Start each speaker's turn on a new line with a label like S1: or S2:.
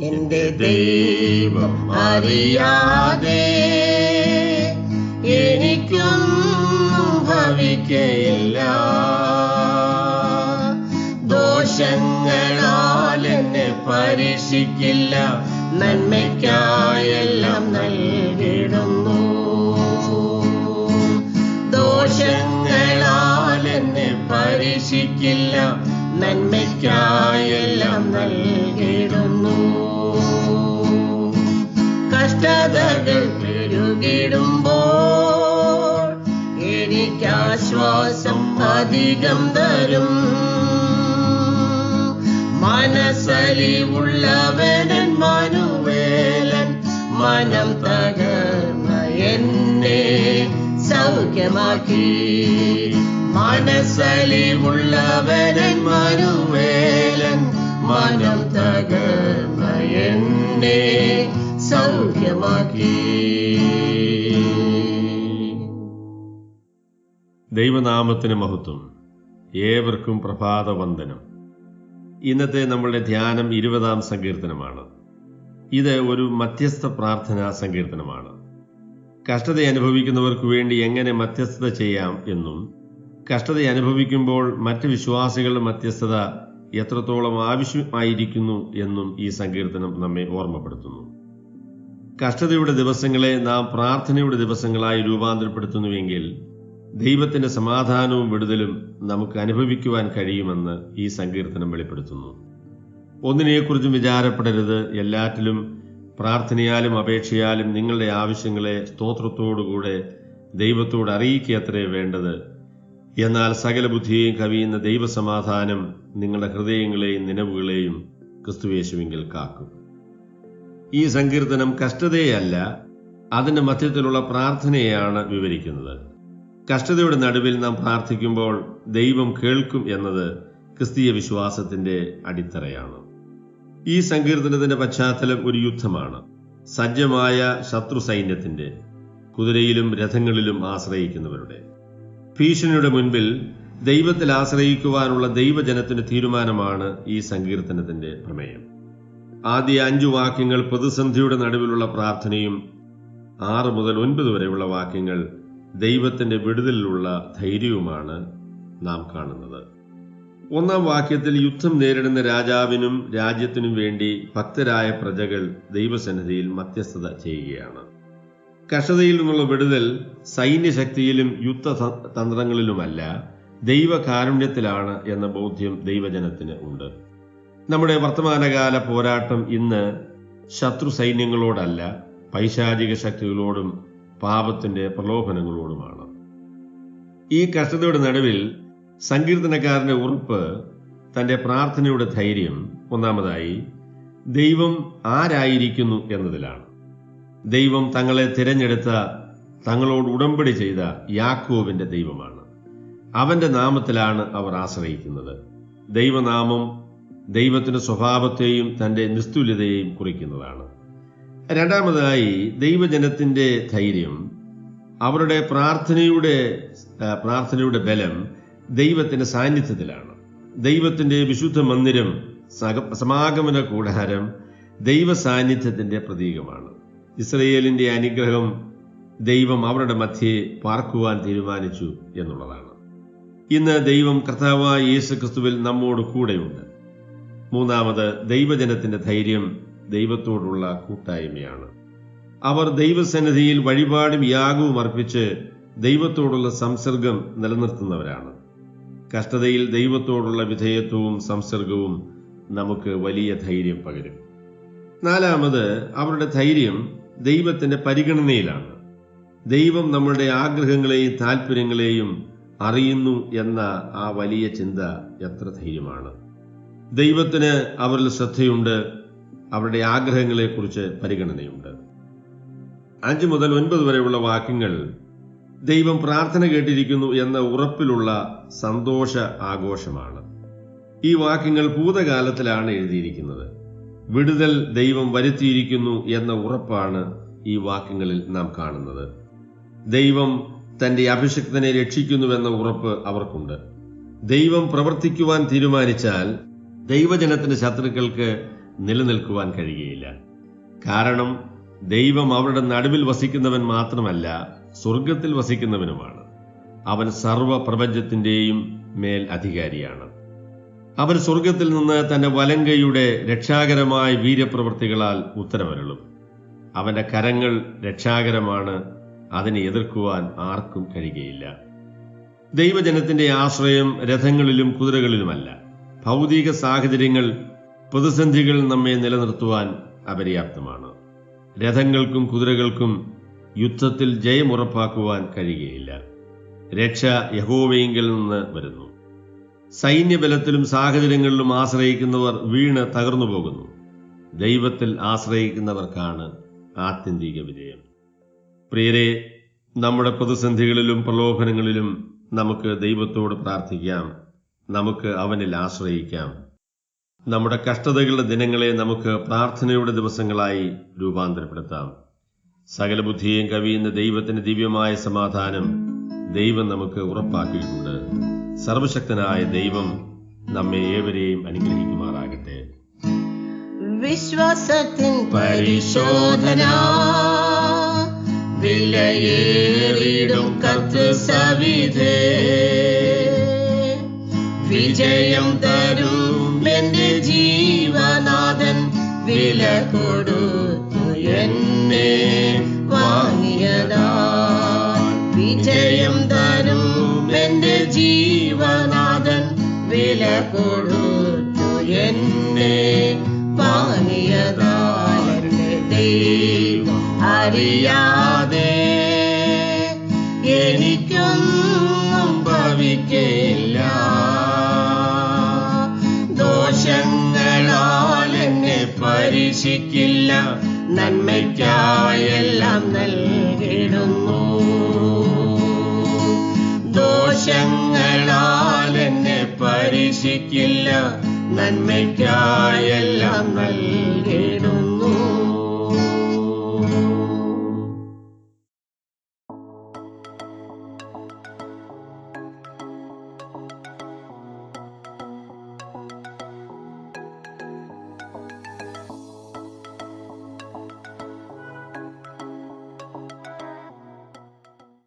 S1: എന്റെ ദൈവം അറിയാതെ എനിക്കൊന്നും ഭവിക്കയില്ല. ദോഷങ്ങളാൽ എന്നെ പരീക്ഷിക്കില്ല. നന്മയ്ക്കായെല്ലാം നൽകിടുന്നു. ദോഷങ്ങളാൽ എന്നെ പരീക്ഷിക്കില്ല. നന്മയ്ക്കായെല്ലാം അധികം തരും. മനസ്സലിവുള്ളവനൻ മനുവേലൻ മനം തകർന്ന എന്നെ സൗഖ്യമാക്കി. മനസ്സലിവുള്ളവനൻ മനുവേലൻ മനം തകർന്ന എന്നെ സൗഖ്യമാക്കി.
S2: ദൈവനാമത്തിന് മഹത്വം. ഏവർക്കും പ്രഭാത വന്ദനം ഇന്നത്തെ നമ്മളുടെ ധ്യാനം ഇരുപതാം സങ്കീർത്തനമാണ്. ഇത് ഒരു മധ്യസ്ഥ പ്രാർത്ഥനാ സങ്കീർത്തനമാണ്. കഷ്ടത അനുഭവിക്കുന്നവർക്ക് വേണ്ടി എങ്ങനെ മധ്യസ്ഥത ചെയ്യാം എന്നും കഷ്ടത അനുഭവിക്കുമ്പോൾ മറ്റ് വിശ്വാസികളുടെ മധ്യസ്ഥത എത്രത്തോളം ആവശ്യമായിരിക്കുന്നു എന്നും ഈ സങ്കീർത്തനം നമ്മെ ഓർമ്മപ്പെടുത്തുന്നു. കഷ്ടതയുടെ ദിവസങ്ങളെ നാം പ്രാർത്ഥനയുടെ ദിവസങ്ങളായി രൂപാന്തരപ്പെടുത്തുന്നുവെങ്കിൽ ദൈവത്തിന്റെ സമാധാനവും വിടുതലും നമുക്ക് അനുഭവിക്കുവാൻ കഴിയുമെന്ന് ഈ സങ്കീർത്തനം വെളിപ്പെടുത്തുന്നു. ഒന്നിനെക്കുറിച്ചും വിചാരപ്പെടരുത്. എല്ലാറ്റിലും പ്രാർത്ഥനയാലും അപേക്ഷയാലും നിങ്ങളുടെ ആവശ്യങ്ങളെ സ്തോത്രത്തോടുകൂടെ ദൈവത്തോട് അറിയിക്കത്രേ വേണ്ടത്. എന്നാൽ സകല ബുദ്ധിയെയും കവിയുന്ന ദൈവസമാധാനം നിങ്ങളുടെ ഹൃദയങ്ങളെയും നിലവുകളെയും ക്രിസ്തുവേശുവിങ്കിൽ കാക്കും. ഈ സങ്കീർത്തനം കഷ്ടതയല്ല അതിന്റെ മധ്യത്തിലുള്ള പ്രാർത്ഥനയെയാണ് വിവരിക്കുന്നത്. കഷ്ടതയുടെ നടുവിൽ നാം പ്രാർത്ഥിക്കുമ്പോൾ ദൈവം കേൾക്കും എന്നത് ക്രിസ്തീയ വിശ്വാസത്തിന്റെ അടിത്തറയാണ്. ഈ സങ്കീർത്തനത്തിന്റെ പശ്ചാത്തലം ഒരു യുദ്ധമാണ്. സജ്ജമായ ശത്രു സൈന്യത്തിന്റെ കുതിരയിലും രഥങ്ങളിലും ആശ്രയിക്കുന്നവരുടെ. ഭീഷണിയുടെ മുൻപിൽ ദൈവത്തിൽ ആശ്രയിക്കുവാനുള്ള ദൈവജനത്തിന്റെ തീരുമാനമാണ് ഈ സങ്കീർത്തനത്തിന്റെ പ്രമേയം. ആദ്യ അഞ്ചു വാക്യങ്ങൾ പ്രതിസന്ധിയുടെ നടുവിലുള്ള പ്രാർത്ഥനയും ആറ് മുതൽ ഒൻപത് വരെയുള്ള വാക്യങ്ങൾ ദൈവത്തിന്റെ വിടുതലിലുള്ള ധൈര്യവുമാണ് നാം കാണുന്നത്. ഒന്നാം വാക്യത്തിൽ യുദ്ധം നേരിടുന്ന രാജാവിനും രാജ്യത്തിനും വേണ്ടി ഭക്തരായ പ്രജകൾ ദൈവസന്നിധിയിൽ മധ്യസ്ഥത ചെയ്യുകയാണ്. കഷതയിൽ നിന്നുള്ള വിടുതൽ സൈന്യശക്തിയിലും യുദ്ധ തന്ത്രങ്ങളിലുമല്ല ദൈവകാരുണ്യത്തിലാണ് എന്ന ബോധ്യം ദൈവജനത്തിന് ഉണ്ട്. നമ്മുടെ വർത്തമാനകാല പോരാട്ടം ഇന്ന് ശത്രു സൈന്യങ്ങളോടല്ല പൈശാചിക ശക്തികളോടും പാപത്തിന്റെ പ്രലോഭനങ്ങളോടുമാണ്. ഈ കഷ്ടതയുടെ നടുവിൽ സങ്കീർത്തനക്കാരന്റെ ഉറപ്പ് തന്റെ പ്രാർത്ഥനയുടെ ധൈര്യം ഒന്നാമതായി ദൈവം ആരായിരിക്കുന്നു എന്നതിലാണ്. ദൈവം തങ്ങളെ തിരഞ്ഞെടുത്ത തങ്ങളോട് ഉടമ്പടി ചെയ്ത യാക്കോവിന്റെ ദൈവമാണ്. അവന്റെ നാമത്തിലാണ് അവർ ആശ്രയിക്കുന്നത്. ദൈവനാമം ദൈവത്തിന്റെ സ്വഭാവത്തെയും തന്റെ നിസ്തുല്യതയെയും കുറിക്കുന്നതാണ്. രണ്ടാമതായി ദൈവജനത്തിന്റെ ധൈര്യം അവരുടെ പ്രാർത്ഥനയുടെ പ്രാർത്ഥനയുടെ ബലം ദൈവത്തിന്റെ സാന്നിധ്യത്തിലാണ്. ദൈവത്തിന്റെ വിശുദ്ധ മന്ദിരം സമാഗമന കൂടാരം ദൈവ സാന്നിധ്യത്തിന്റെ പ്രതീകമാണ്. ഇസ്രയേലിന്റെ അനുഗ്രഹം ദൈവം അവരുടെ മധ്യേ പാർക്കുവാൻ തീരുമാനിച്ചു എന്നുള്ളതാണ്. ഇന്ന് ദൈവം കർത്താവായ യേശു ക്രിസ്തുവിൽ നമ്മോട് കൂടെയുണ്ട്. മൂന്നാമത് ദൈവജനത്തിന്റെ ധൈര്യം ദൈവത്തോടുള്ള കൂട്ടായ്മയാണ്. അവർ ദൈവസന്നിധിയിൽ വഴിപാടും യാഗവും അർപ്പിച്ച് ദൈവത്തോടുള്ള സംസർഗം നിലനിർത്തുന്നവരാണ്. കഷ്ടതയിൽ ദൈവത്തോടുള്ള വിധേയത്വവും സംസർഗവും നമുക്ക് വലിയ ധൈര്യം പകരും. നാലാമത് അവരുടെ ധൈര്യം ദൈവത്തിന്റെ പരിഗണനയിലാണ്. ദൈവം നമ്മുടെ ആഗ്രഹങ്ങളെയും താല്പര്യങ്ങളെയും അറിയുന്നു എന്ന ആ വലിയ ചിന്ത എത്ര ധൈര്യമാണ്. ദൈവത്തിന് അവരിൽ ശ്രദ്ധയുണ്ട് അവരുടെ ആഗ്രഹങ്ങളെക്കുറിച്ച് പരിഗണനയുണ്ട്. അഞ്ച് മുതൽ ഒൻപത് വരെയുള്ള വാക്യങ്ങൾ ദൈവം പ്രാർത്ഥന കേട്ടിരിക്കുന്നു എന്ന ഉറപ്പിലുള്ള സന്തോഷ ആഘോഷമാണ്. ഈ വാക്യങ്ങൾ ഭൂതകാലത്തിലാണ് എഴുതിയിരിക്കുന്നത്. വിടുതൽ ദൈവം വരുത്തിയിരിക്കുന്നു എന്ന ഉറപ്പാണ് ഈ വാക്യങ്ങളിൽ നാം കാണുന്നത്. ദൈവം തന്റെ അഭിഷക്തനെ രക്ഷിക്കുന്നുവെന്ന ഉറപ്പ് അവർക്കുണ്ട്. ദൈവം പ്രവർത്തിക്കുവാൻ തീരുമാനിച്ചാൽ ദൈവജനത്തിന്റെ ശത്രുക്കൾക്ക് നിലനിൽക്കുവാൻ കഴിയുകയില്ല. കാരണം ദൈവം അവരുടെ നടുവിൽ വസിക്കുന്നവൻ മാത്രമല്ല സ്വർഗത്തിൽ വസിക്കുന്നവനുമാണ്. അവൻ സർവ പ്രപഞ്ചത്തിന്റെയും മേൽ അധികാരിയാണ്. അവൻ സ്വർഗത്തിൽ നിന്ന് തന്റെ വലങ്കയുടെ രക്ഷാകരമായ വീര്യപ്രവൃത്തികളാൽ ഉത്തരവരുളും അവന്റെ കരങ്ങൾ രക്ഷാകരമാണ് അതിനെ എതിർക്കുവാൻ ആർക്കും കഴിയുകയില്ല. ദൈവജനത്തിന്റെ ആശ്രയം രഥങ്ങളിലും കുതിരകളിലുമല്ല. ഭൗതിക സാഹചര്യങ്ങൾ പ്രതിസന്ധികൾ നമ്മെ നിലനിർത്തുവാൻ അപര്യാപ്തമാണ്. രഥങ്ങൾക്കും കുതിരകൾക്കും യുദ്ധത്തിൽ ജയമുറപ്പാക്കുവാൻ കഴിയുകയില്ല. രക്ഷ യഹോവയെങ്കിൽ നിന്ന് വരുന്നു. സൈന്യബലത്തിലും സാഹചര്യങ്ങളിലും ആശ്രയിക്കുന്നവർ വീണ് തകർന്നു പോകുന്നു. ദൈവത്തിൽ ആശ്രയിക്കുന്നവർക്കാണ് ആത്യന്തിക വിജയം. പ്രിയരെ നമ്മുടെ പ്രതിസന്ധികളിലും പ്രലോഭനങ്ങളിലും നമുക്ക് ദൈവത്തോട് പ്രാർത്ഥിക്കാം. നമുക്ക് അവനിൽ ആശ്രയിക്കാം. നമ്മുടെ കഷ്ടതകളുടെ ദിനങ്ങളെ നമുക്ക് പ്രാർത്ഥനയുടെ ദിവസങ്ങളായി രൂപാന്തരപ്പെടുത്താം. സകല ബുദ്ധിയെയും കവിയുന്ന ദൈവത്തിന് ദിവ്യമായ സമാധാനം ദൈവം നമുക്ക് ഉറപ്പാക്കിയിട്ടുണ്ട്. സർവശക്തനായ ദൈവം നമ്മെ ഏവരെയും അനുഗ്രഹിക്കുമാറാകട്ടെ.
S1: വിശ്വാസത്തിൻ പരിശോധന. വിജയം തരും എന്റെ ജീവനാഥൻ വില കൊടുത്തു എന്നെ വാങ്ങിയതാ. വിജയം തരും എന്റെ ജീവനാഥൻ വില കൊടുത്തു എന്നെ വാങ്ങിയതാ. എന്റെ പരീക്ഷിക്കില്ല നന്മയ്ക്കായെല്ലാം നൽകിടുന്നു. ദോഷങ്ങളാൽ എന്നെ പരീക്ഷിക്കില്ല. നന്മയ്ക്കായെല്ലാം നൽകിടുന്നു.